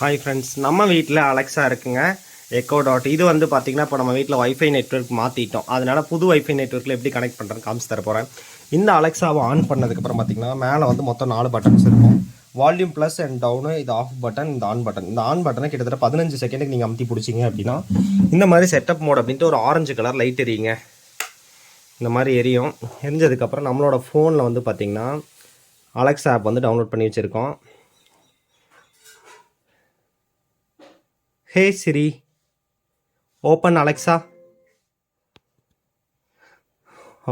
Hi friends நம்ம வீட்டில் Alexa இருக்குங்க. எக்கோ டாட் இது வந்து பார்த்தீங்கன்னா இப்போ நம்ம வீட்டில் வைஃபை நெட்வொர்க் மாற்றிட்டோம் அதனால் புது வைஃபை நெட்ஒர்க்கில் எப்படி கனெக்ட் பண்ணுறேன்னு காமிச்சு தர போகிறேன் இந்த அலெக்ஸாவை ஆன் பண்ணதுக்கப்புறம் பார்த்தீங்கன்னா மேலே வந்து மொத்தம் நாலு பட்டன்ஸ் இருக்கும். வால்யூம் ப்ளஸ் அண்ட் டவுனு இது ஆஃப் பட்டன் இந்த ஆன் பட்டன் இந்த ஆன் பட்டனை கிட்டத்தட்ட பதினஞ்சு செகண்டுக்கு நீங்கள் அமுத்தி பிடிச்சிங்க அப்படின்னா இந்த மாதிரி செட்டப் மோட் அப்படின்ட்டு ஒரு ஆரஞ்சு கலர் லைட் எரியுங்க. இந்த மாதிரி எரியும். எரிஞ்சதுக்கப்புறம் நம்மளோட ஃபோனில் வந்து பார்த்திங்கன்னா அலெக்ஸா ஆப் வந்து டவுன்லோட் பண்ணி வச்சுருக்கோம். ஹே சிரி ஓப்பன் அலெக்ஸா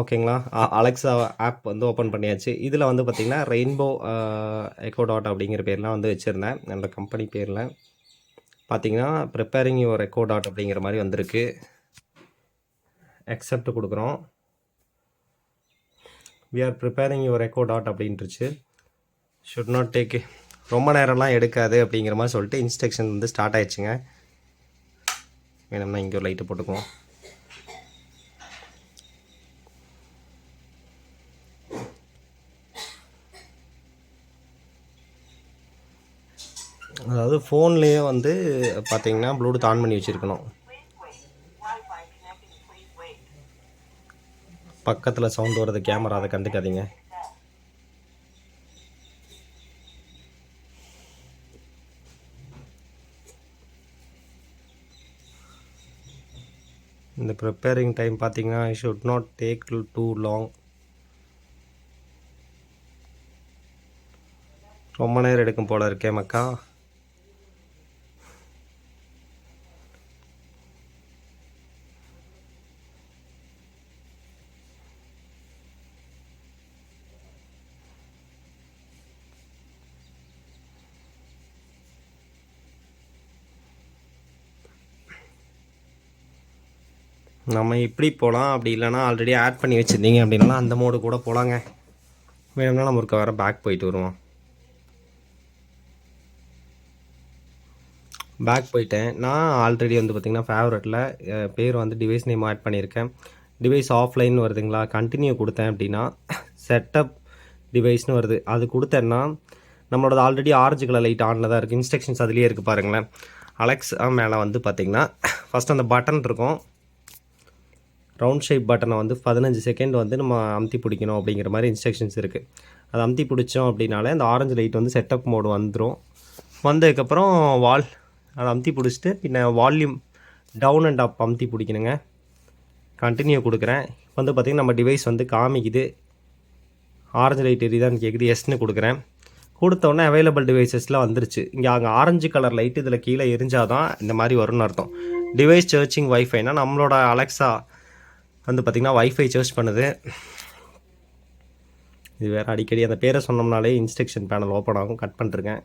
ஓகேங்களா அலெக்ஸா ஆப் வந்து ஓப்பன் பண்ணியாச்சு. இதில் வந்து பார்த்திங்கன்னா ரெயின்போ எக்கோ டாட் அப்படிங்கிற பேர்லாம் வந்து வச்சுருந்தேன். என்னோட கம்பெனி பேரில். பார்த்தீங்கன்னா ப்ரிப்பேரிங் யுவர் எக்கோ டாட் அப்படிங்கிற மாதிரி வந்திருக்கு. அக்செப்ட் கொடுக்குறோம். We are preparing your echo dot அப்படின்ட்டுருச்சு should not take ரொம்ப நேரம்லாம் எடுக்காது அப்படிங்கிற மாதிரி சொல்லிட்டு இன்ஸ்ட்ரக்ஷன் வந்து ஸ்டார்ட் ஆயிடுச்சுங்க. வேணும்னா இங்கே ஒரு லைட்டு போட்டுக்குவோம். அதாவது ஃபோன்லேயே வந்து பார்த்தீங்கன்னா ப்ளூடூத் ஆன் பண்ணி வச்சுருக்கணும். பக்கத்தில் சவுண்ட் வர்றது கேமரா அதை கண்டுக்காதீங்க. இந்த ப்ரிப்பேரிங் டைம் பார்த்திங்கன்னா I should not take too long ரொம்ப நேரம் எடுக்கும் போல இருக்கே மக்கா. நம்ம இப்படி போகலாம் அப்படி இல்லைன்னா ஆல்ரெடி ஆட் பண்ணி வச்சுருந்தீங்க அப்படின்னா அந்த மோடு கூட போகலாங்க வேணும்னா நம்ம ஒருக்க வர பேக் போயிட்டு வருவோம். பேக் போயிட்டேன். நான் ஆல்ரெடி வந்து பார்த்திங்கன்னா ஃபேவரட்டில் பேர் வந்து டிவைஸ் நேம் ஆட் பண்ணியிருக்கேன். டிவைஸ் ஆஃப்லைன் வருதுங்களா? கண்டினியூ கொடுத்தேன் அப்படின்னா செட்டப் டிவைஸ்னு வருது. அது கொடுத்தேன்னா நம்மளோட ஆல்ரெடி ஆரஞ்சு கலர் லைட் ஆனில் தான் இருக்குது இன்ஸ்ட்ரக்ஷன்ஸ் அதுலேயே இருக்குது பாருங்களேன். அலெக்ஸா மேலே வந்து பார்த்திங்கன்னா ஃபஸ்ட் அந்த பட்டன் இருக்கும். ரவுண்ட் ஷேப் பட்டனை வந்து பதினஞ்சு செகண்ட் வந்து நம்ம அமுத்தி பிடிக்கணும் அப்படிங்கிற மாதிரி இன்ஸ்ட்ரக்ஷன்ஸ் இருக்குது அதை அமுத்தி பிடிச்சோம் அப்படின்னாலே அந்த ஆரஞ்சு லைட் வந்து செட்டப் மோடு வந்துடும் வந்ததுக்கப்புறம் வால் அதை அமுத்தி பிடிச்சிட்டு பின்ன வால்யூம் டவுன் அண்ட் அப் அமுத்தி பிடிக்கணுங்க. கண்டினியூ கொடுக்குறேன். வந்து பார்த்திங்கன்னா நம்ம டிவைஸ் வந்து காமிக்குது. ஆரஞ்சு லைட் எரியுதான்னு கேட்குது எஸ்ன்னு கொடுக்குறேன். கொடுத்தோடனே அவைலபிள் டிவைசஸ்லாம் வந்துருச்சு. இங்கே அங்கே ஆரஞ்சு கலர் லைட் இதில் கீழே எரிஞ்சால் தான் இந்த மாதிரி வரும்னு அர்த்தம். டிவைஸ் சர்ச்சிங் வைஃபைனா நம்மளோட அலெக்ஸா வந்து பார்த்திங்கன்னா வைஃபை சர்ச் பண்ணுது. இது வேறு அடிக்கடி அந்த பேரை சொன்னோம்னாலே இன்ஸ்ட்ரக்ஷன் பேனல் ஓப்பன் ஆகும். கட் பண்ணிருக்கேன்.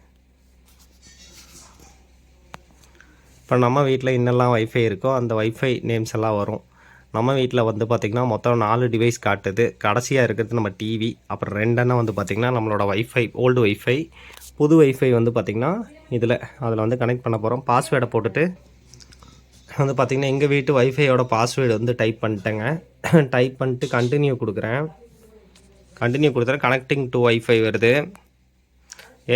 இப்போ நம்ம வீட்டில் இன்னெல்லாம் வைஃபை இருக்கோ அந்த வைஃபை நேம்ஸ் எல்லாம் வரும். நம்ம வீட்டில் வந்து பார்த்திங்கன்னா மொத்தம் நாலு டிவைஸ் காட்டுது. கடைசியாக இருக்கிறது நம்ம டிவி அப்புறம் ரெண்டெண்ணம் வந்து பார்த்திங்கன்னா நம்மளோட வைஃபை ஓல்டு வைஃபை புது வைஃபை வந்து பார்த்திங்கன்னா இதில் அதில் வந்து கனெக்ட் பண்ண போகிறோம் பாஸ்வேர்டை போட்டுட்டு வந்து பார்த்திங்கன்னா எங்கள் வீட்டு வைஃபையோட பாஸ்வேர்டு வந்து டைப் பண்ணிட்டேங்க. டைப் பண்ணிட்டு கண்டினியூ கொடுக்குறேன். கண்டினியூ கொடுத்துறேன் கனெக்டிங் டு வைஃபை வருது.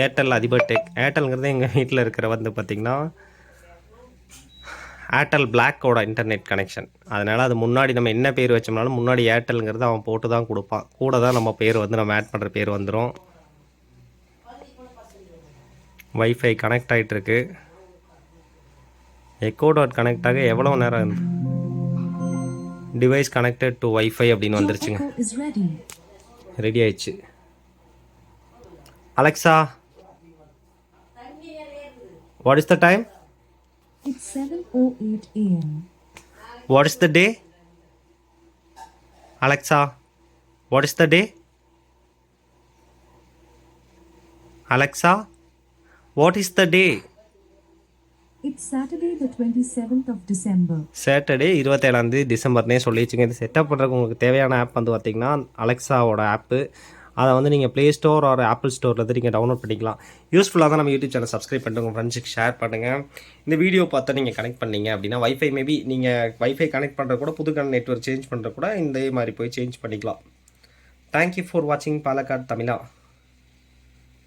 ஏர்டெல் அதிபர் டெக் ஏர்டெல்ங்கிறது எங்கள் வீட்டில் இருக்கிற வந்து பார்த்திங்கன்னா ஏர்டெல் பிளாக்கோட இன்டர்நெட் கனெக்ஷன் அதனால் அது முன்னாடி நம்ம என்ன பேர் வச்சோம்னாலும் முன்னாடி ஏர்டெல்ங்கிறது அவன் போட்டு தான் கொடுப்பான். கூட தான் நம்ம பேர் வந்து நம்ம ஆட் பண்ணுற பேர் வந்துடும் வைஃபை கனெக்ட் ஆகிட்டுருக்கு எக்கோ டாட் கனெக்ட் ஆக எவ்வளோ நேரம் டிவைஸ் கனெக்டட் டு வைஃபை அப்படின்னு வந்துருச்சுங்க Echo is ready. ரெடி ஆயிடுச்சு Alexa what is the time It's 7.08 a.m. What is the day Alexa what is the day Alexa what is the day It's Saturday, twenty 27th of Saturday இருபத்தேழாந்தேதி டிசம்பர்னே சொல்லிச்சுங்க இது setup பண்ணுறதுக்கு உங்களுக்கு தேவையான app வந்து பார்த்தீங்கன்னா அலெக்ஸாவோட ஆப்பு அதை வந்து நீங்கள் ப்ளே ஸ்டோர் ஒரு ஆப்பிள் ஸ்டோரில் இருந்து நீங்கள் டவுன்லோட் பண்ணிக்கலாம். யூஸ்ஃபுல்லாக தான் நம்ம யூடியூப் சேனல் சப்ஸ்கிரைப் பண்ணிட்டு உங்கள் ஃப்ரெண்ட்ஸுக்கு ஷேர் பண்ணுங்கள் இந்த வீடியோ பார்த்தா நீங்கள் கனெக்ட் பண்ணீங்க அப்படின்னா வைஃபை மேபி நீங்கள் வைஃபை கனெக்ட் பண்ணுற கூட புது கன் நெட்ஒர்க் சேஞ்ச் பண்ணுற கூட இந்த மாதிரி போய் சேஞ்ச் பண்ணிக்கலாம். தேங்க்யூ ஃபார் வாட்சிங் பாலக்காடு தமிழா.